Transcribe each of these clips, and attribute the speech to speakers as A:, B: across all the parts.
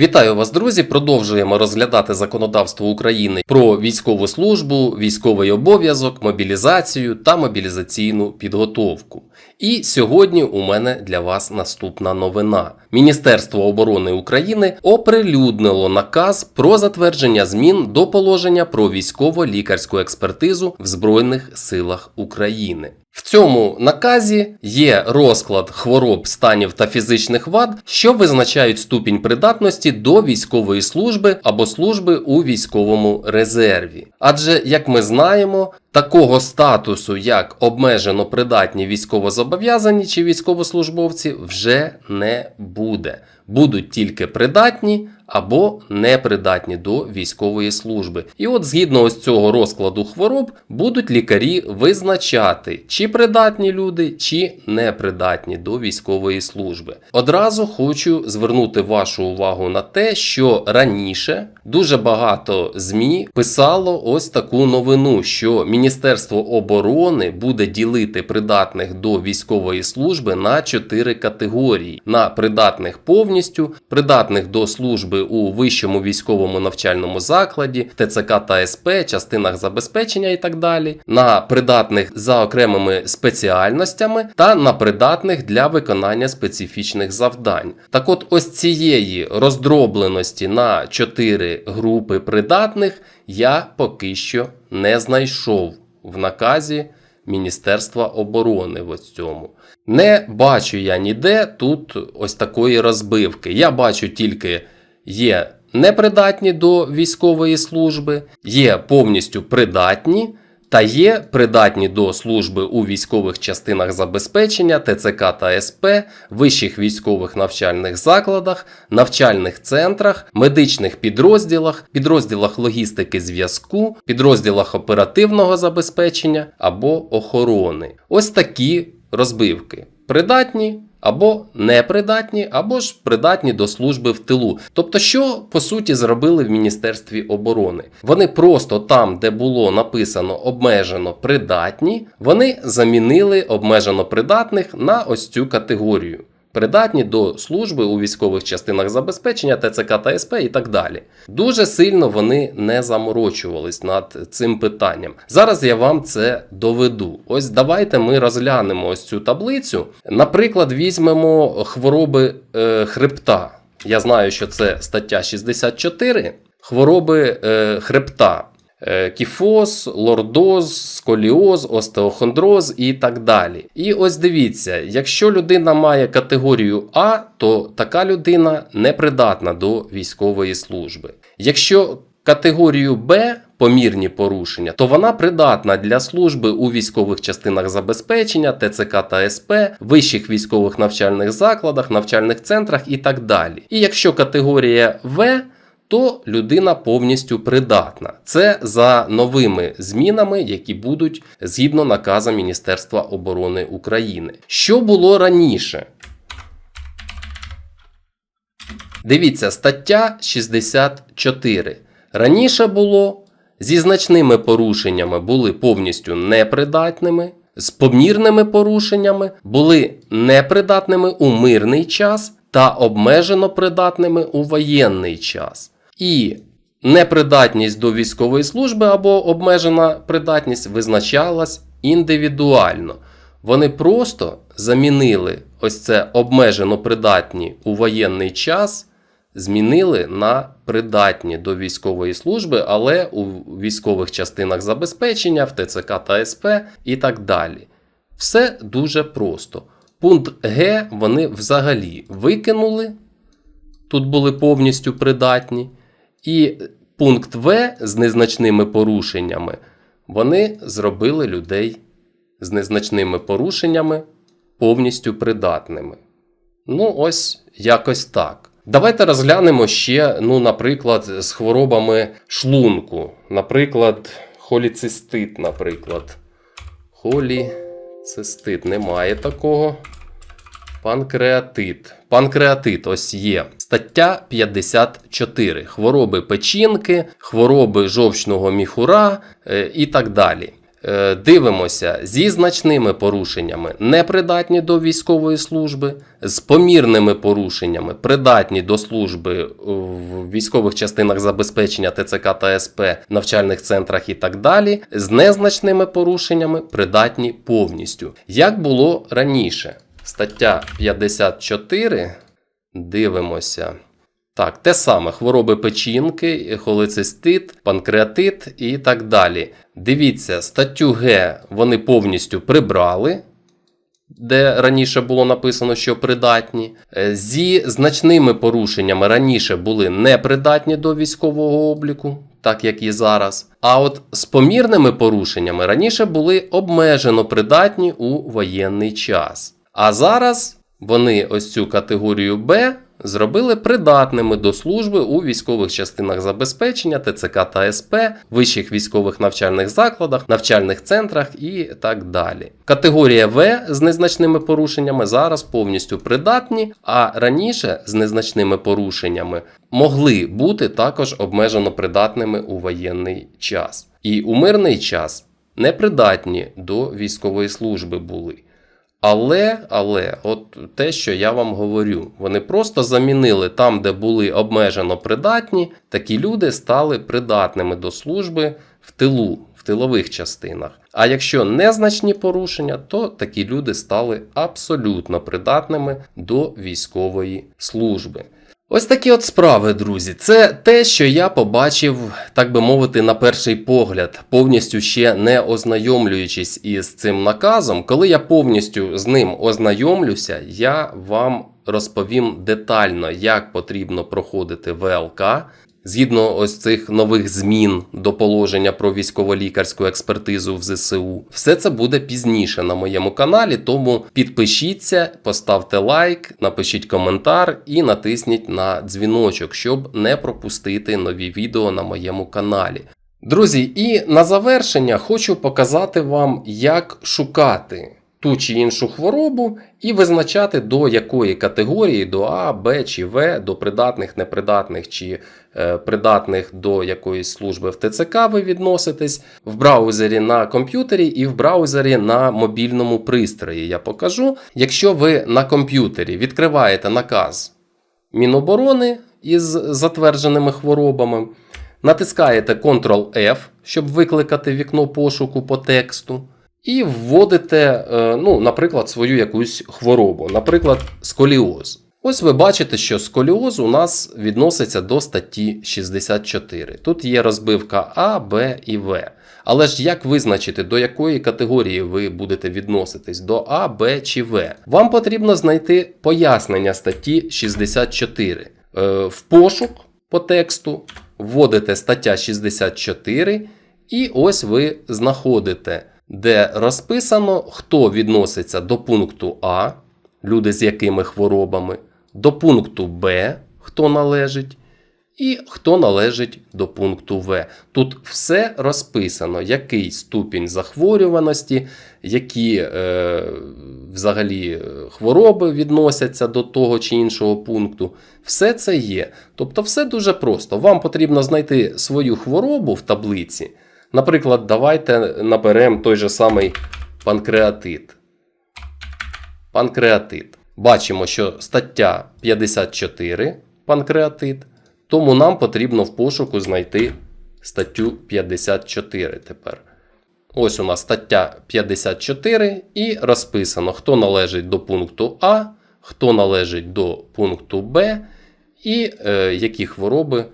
A: Вітаю вас, друзі! Продовжуємо розглядати законодавство України про військову службу, військовий обов'язок, мобілізацію та мобілізаційну підготовку. І сьогодні у мене для вас наступна новина. Міністерство оборони України оприлюднило наказ про затвердження змін до положення про військово-лікарську експертизу в Збройних силах України. В цьому наказі є розклад хвороб, станів та фізичних вад, що визначають ступінь придатності до військової служби або служби у військовому резерві. Адже, як ми знаємо, такого статусу, як обмежено придатні військовозобов'язані чи військовослужбовці, вже не буде. Будуть тільки придатні або непридатні до військової служби. І от згідно ось цього розкладу хвороб будуть лікарі визначати, чи придатні люди, чи непридатні до військової служби. Одразу хочу звернути вашу увагу на те, що раніше дуже багато ЗМІ писало ось таку новину, що Міністерство оборони буде ділити придатних до військової служби на чотири категорії: на придатних повністю, придатних до служби у вищому військовому навчальному закладі, ТЦК та СП, частинах забезпечення і так далі, на придатних за окремими спеціальностями та на придатних для виконання специфічних завдань. Так от, ось цієї роздробленості на чотири групи придатних я поки що не знайшов в наказі. Міністерства оборони в цьому. Не бачу я ніде тут ось такої розбивки. Я бачу тільки є непридатні до військової служби, є повністю придатні. Та є придатні до служби у військових частинах забезпечення ТЦК та СП, вищих військових навчальних закладах, навчальних центрах, медичних підрозділах, підрозділах логістики зв'язку, підрозділах оперативного забезпечення або охорони. Ось такі розбивки. Придатні або непридатні, або ж придатні до служби в тилу. Тобто, що по суті зробили в Міністерстві оборони? Вони просто там, де було написано обмежено придатні, вони замінили обмежено придатних на ось цю категорію. Придатні до служби у військових частинах забезпечення, ТЦК та СП і так далі. Дуже сильно вони не заморочувались над цим питанням. Зараз я вам це доведу. Ось давайте ми розглянемо ось цю таблицю. Наприклад, візьмемо хвороби е, хребта. Я знаю, що це стаття 64. Хвороби е, хребта. Е, Кіфоз, лордоз, сколіоз, остеохондроз і так далі. І ось дивіться, якщо людина має категорію А, то така людина непридатна до військової служби. Якщо категорію Б помірні порушення, то вона придатна для служби у військових частинах забезпечення, ТЦК та СП, вищих військових навчальних закладах, навчальних центрах і так далі. І якщо категорія В то людина повністю придатна. Це за новими змінами, які будуть згідно наказу Міністерства оборони України. Що було раніше? Дивіться, стаття 64. Раніше було зі значними порушеннями були повністю непридатними, з помірними порушеннями були непридатними у мирний час та обмежено придатними у воєнний час. І непридатність до військової служби або обмежена придатність визначалась індивідуально. Вони просто замінили ось це обмежено придатні у воєнний час, змінили на придатні до військової служби, але у військових частинах забезпечення, в ТЦК та СП і так далі. Все дуже просто. Пункт Г вони взагалі викинули. Тут були повністю придатні. І пункт В з незначними порушеннями вони зробили людей з незначними порушеннями повністю придатними. Ну, ось якось так. Давайте розглянемо ще, ну, наприклад, з хворобами шлунку. Наприклад, холіцистит, наприклад. Холіцистит немає такого. Панкреатит. Панкреатит ось є. Стаття 54. Хвороби печінки, хвороби жовчного міхура е, і так далі. Е, Дивимося зі значними порушеннями непридатні до військової служби, з помірними порушеннями придатні до служби в військових частинах забезпечення ТЦК та СП, навчальних центрах і так далі, з незначними порушеннями придатні повністю. Як було раніше, стаття 54. Дивимося. Так, те саме: хвороби печінки, холецистит, панкреатит і так далі. Дивіться, статтю Г вони повністю прибрали, де раніше було написано, що придатні. Е, Зі значними порушеннями раніше були непридатні до військового обліку, так як і зараз. А от з помірними порушеннями раніше були обмежено придатні у воєнний час. А зараз вони ось цю категорію Б зробили придатними до служби у військових частинах забезпечення, ТЦК та СП, вищих військових навчальних закладах, навчальних центрах і так далі. Категорія В з незначними порушеннями зараз повністю придатні, а раніше з незначними порушеннями могли бути також обмежено придатними у воєнний час. І у мирний час непридатні до військової служби були. Але, але, от те, що я вам говорю, вони просто замінили там, де були обмежено придатні, такі люди стали придатними до служби в тилу, в тилових частинах. А якщо незначні порушення, то такі люди стали абсолютно придатними до військової служби. Ось такі от справи, друзі. Це те, що я побачив, так би мовити, на перший погляд, повністю ще не ознайомлюючись із цим наказом. Коли я повністю з ним ознайомлюся, я вам розповім детально, як потрібно проходити ВЛК. Згідно ось цих нових змін до положення про військово-лікарську експертизу в ЗСУ, все це буде пізніше на моєму каналі. Тому підпишіться, поставте лайк, напишіть коментар і натисніть на дзвіночок, щоб не пропустити нові відео на моєму каналі. Друзі, і на завершення хочу показати вам, як шукати ту чи іншу хворобу і визначати до якої категорії, до А, Б чи В, до придатних, непридатних чи е, придатних до якоїсь служби в ТЦК ви відноситесь в браузері на комп'ютері і в браузері на мобільному пристрої. Я покажу. Якщо ви на комп'ютері відкриваєте наказ Міноборони із затвердженими хворобами, натискаєте Ctrl-F, щоб викликати вікно пошуку по тексту. І вводите, е, ну, наприклад, свою якусь хворобу, наприклад, сколіоз. Ось ви бачите, що сколіоз у нас відноситься до статті 64. Тут є розбивка А, Б і В. Але ж як визначити, до якої категорії ви будете відноситись, до А, Б чи В? Вам потрібно знайти пояснення статті 64. Е, В пошук по тексту вводите стаття 64, і ось ви знаходите де розписано, хто відноситься до пункту А, люди з якими хворобами, до пункту Б, хто належить, і хто належить до пункту В. Тут все розписано, який ступінь захворюваності, які е, взагалі е, хвороби відносяться до того чи іншого пункту. Все це є. Тобто, все дуже просто. Вам потрібно знайти свою хворобу в таблиці. Наприклад, давайте наберемо той же самий панкреатит. Панкреатит. Бачимо, що стаття 54 панкреатит. Тому нам потрібно в пошуку знайти статтю 54 тепер. Ось у нас стаття 54 і розписано, хто належить до пункту А, хто належить до пункту Б, і е, які хвороби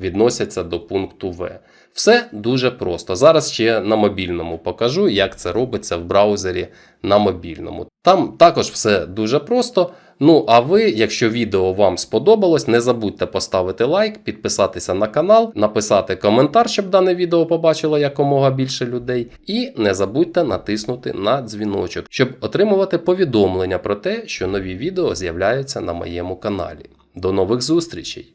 A: відносяться до пункту В. Все дуже просто. Зараз ще на мобільному покажу, як це робиться в браузері на мобільному. Там також все дуже просто. Ну, а ви, якщо відео вам сподобалось, не забудьте поставити лайк, підписатися на канал, написати коментар, щоб дане відео побачило якомога більше людей. І не забудьте натиснути на дзвіночок, щоб отримувати повідомлення про те, що нові відео з'являються на моєму каналі. До нових зустрічей!